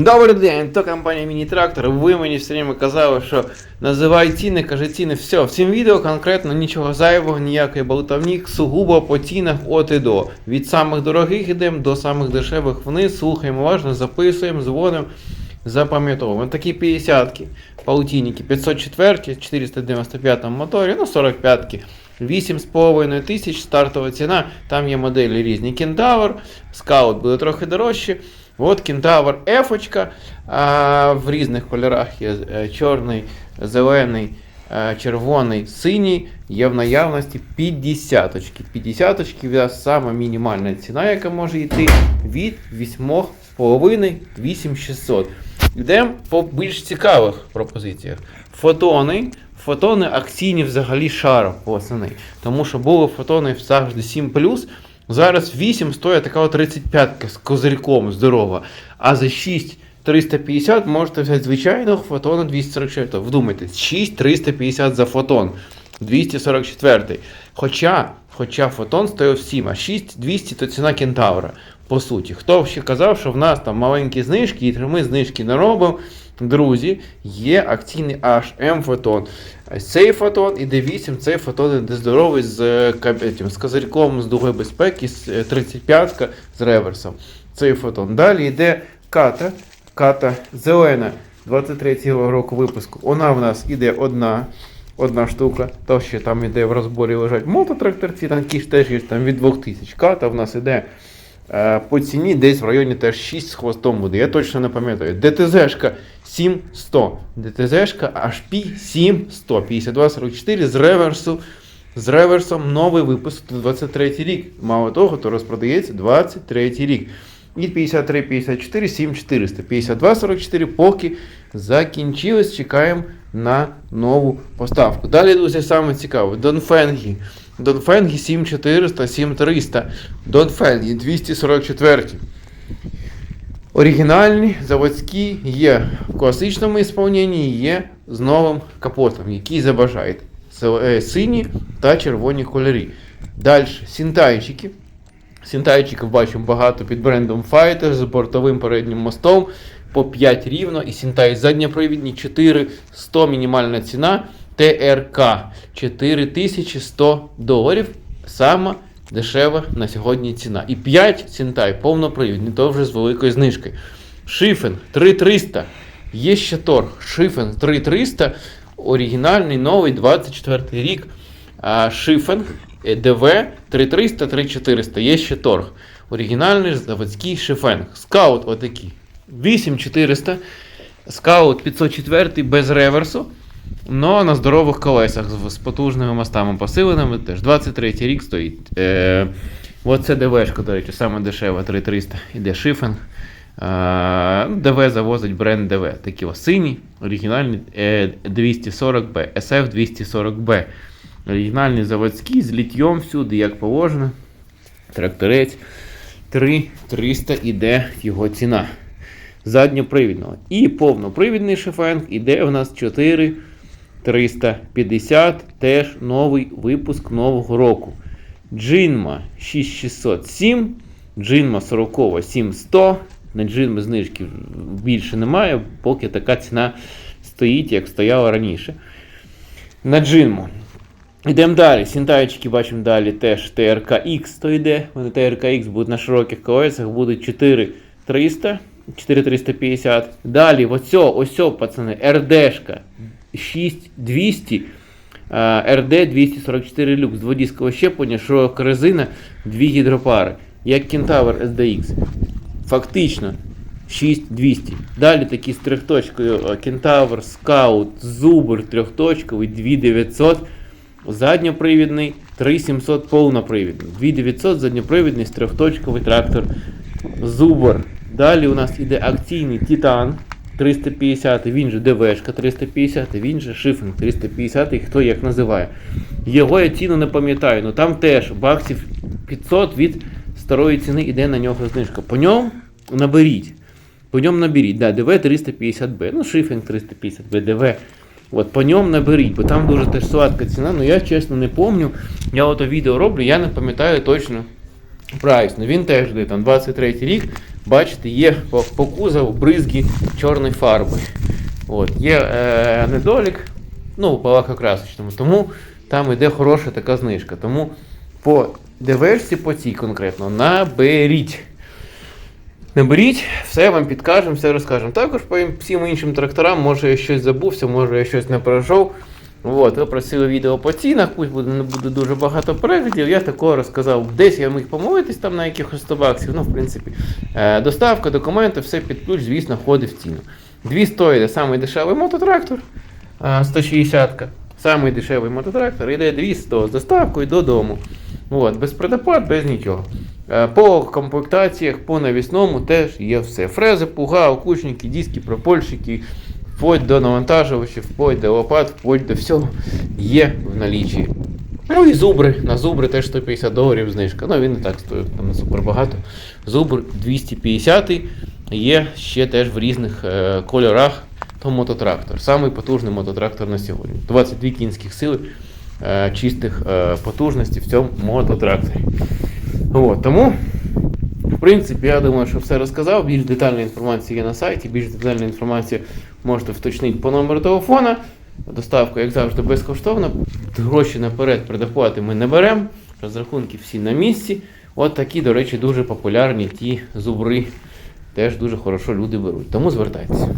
Добрий день, то компанія Міні-Трактор. Ви мені все время казали, що називай ціни, кажи ціни, все. В цім відео конкретно нічого зайвого, ніякої болтовні, сугубо по цінах от і до. Від самих дорогих ідемо до самих дешевих вниз, слухаємо уважно, записуємо, дзвонимо, запам'ятовуємо. Такі 50-ки, паутинники, 504, 495 моторі, ну 45-ки. 8,5 тисяч стартова ціна. Там є моделі різні. Кентавр, скаут буде трохи дорожче. От Кентавр F, а, в різних кольорах є е, чорний, зелений, е, червоний, синій. Є в наявності 50 очки. 50 очки сама мінімальна ціна, яка може йти від 8,5 8600. Йдемо по більш цікавих пропозиціях. Фотони. Фотони акційні взагалі шаром восени. Тому що були фотони завжди 7 Зараз 8 стоїть така от 35 з козирьком здорова. А за 6 350 можете взяти звичайного фотона 244. Вдумайтесь, 6 350 за фотон 244. Хоча, хоча фотон стоїв 7, а 6 200 то ціна кентавра. По суті, хто ще казав, що в нас там маленькі знижки, і ми знижки не робимо. Друзі, є акційний HM фотон. Цей фотон іде 8, цей фотон іде з, е, з козирьком, з дугою безпеки, з 35 з реверсом. Цей фотон. Далі йде ката. Ката зелена 23-го року випуску. Вона в нас іде одна. Одна штука, то ще там іде в розборі лежать мототракторці, ж теж є там від 2000. Ката в нас іде е, по ціні десь в районі теж 6 з хвостом буде. Я точно не пам'ятаю. ДТЗшка 7100. ДТЗшка HP 7100. 5244 з реверсу. З реверсом новий випуск 23 рік. Мало того, то розпродається 23 рік. І 53, 54, 7400. 52, 44 поки закінчилось. Чекаємо на нову поставку. Далі, друзі, саме цікаве. Донфенгі. Донфенгі 7400, 7300. Донфенгі 244. Оригінальні, заводські є в класичному ісполненні, є з новим капотом, який забажаєте. Е, Сині та червоні кольори. Далі сінтайчики. Сінтайчиків бачимо багато під брендом Fighter з бортовим переднім мостом по 5 рівно. І Сінтай задньопривідні 4 100 мінімальна ціна. ТРК 4100 доларів. Сама дешева на сьогодні ціна. І 5 Сінтай повнопривідні, то вже з великою знижкою. Шифен 3300. Є ще торг. Шифен 3300. Оригінальний новий 24 рік. Шифен ДВ 3300 3400. Є ще торг. Оригінальний заводський шифенг. Скаут отакий. 8400. Скаут 504 без реверсу. Но на здорових колесах з, потужними мостами посиленими теж 23 рік стоїть. Е, Оце ДВшка, до речі, саме дешева 3300. Іде шифенг. Ну, ДВ завозить бренд ДВ. Такі ось сині, оригінальні е, 240B, SF 240B. Оригінальний заводський з літьом всюди, як положено. Тракторець 3300 іде його ціна. Задньопривідного. І повнопривідний шифенг іде у нас 4350, теж новий випуск нового року. Джинма 6607, Джинма 40 7100. На Джинма знижки більше немає, поки така ціна стоїть, як стояла раніше. На Джинму. Йдемо далі. Сінтайчики бачимо далі теж ТРК X то йде. Вони ТРК X будуть на широких колесах, будуть 4300, 4350. Далі, оцьо, осьо, пацани, РДшка 6200. а, РД 244 люкс, дводіскове щеплення, широка резина, дві гідропари, як Кентавр SDX. Фактично 6200. Далі такі з трьохточкою Кентавр, Скаут, Зубр трьохточковий, 2900. Задньопривідний 3700 повнопривідний. 2900 задньопривідний трьохточковий трактор Зубр. Далі у нас іде акційний Титан 350, він же ДВшка 350, він же Шифінг 350, і хто як називає. Його я ціну не пам'ятаю, але там теж баксів 500 від старої ціни йде на нього знижка. По ньому наберіть. По ньому наберіть. Да, ДВ 350Б. Ну, Шифінг 350Б, ДВ. От по ньому наберіть, бо там дуже теж сладка ціна, ну я чесно не пам'ятаю. Я ото відео роблю, я не пам'ятаю точно прайс. Ну він теж йде там 23 рік, бачите, є по, по кузову бризги чорної фарби. От, є е, недолік, ну, по лакокрасочному, тому там йде хороша така знижка. Тому по ДВшці, по цій конкретно, наберіть. Наберіть, все вам підкажемо, все розкажемо. Також по всім іншим тракторам, може я щось забувся, може я щось не пройшов. От, ви просили відео по цінах, пусть буде, не буде дуже багато переглядів. Я такого розказав. Десь я міг помилитись там на якихось 100 баксів. Ну, в принципі, е, доставка, документи, все під ключ, звісно, входить в ціну. 200 йде самий дешевий мототрактор, е, 160-ка. Самий дешевий мототрактор йде 200 з доставкою додому. От, без предоплат, без нічого. Е, По комплектаціях, по навісному теж є все. Фрези, пуга, окучники, диски, пропольщики, вплоть до навантажувачів, вплоть до лопат, вплоть до всього є в налічі. Ну і зубри. На зубри теж 150 доларів знижка. Ну він не так стоїть, там не супер багато. Зубр 250 є ще теж в різних е, кольорах. То мототрактор. Самий потужний мототрактор на сьогодні. 22 кінських сили е, чистих е, потужностей в цьому мототракторі. От, тому, в принципі, я думаю, що все розказав. Більш детальна інформація є на сайті, більш детальна інформація можете вточнити по номеру телефона. Доставка, як завжди, безкоштовна. Гроші наперед предоплати ми не беремо. Розрахунки всі на місці. От такі, до речі, дуже популярні ті зубри. Теж дуже хорошо люди беруть. Тому звертайтеся.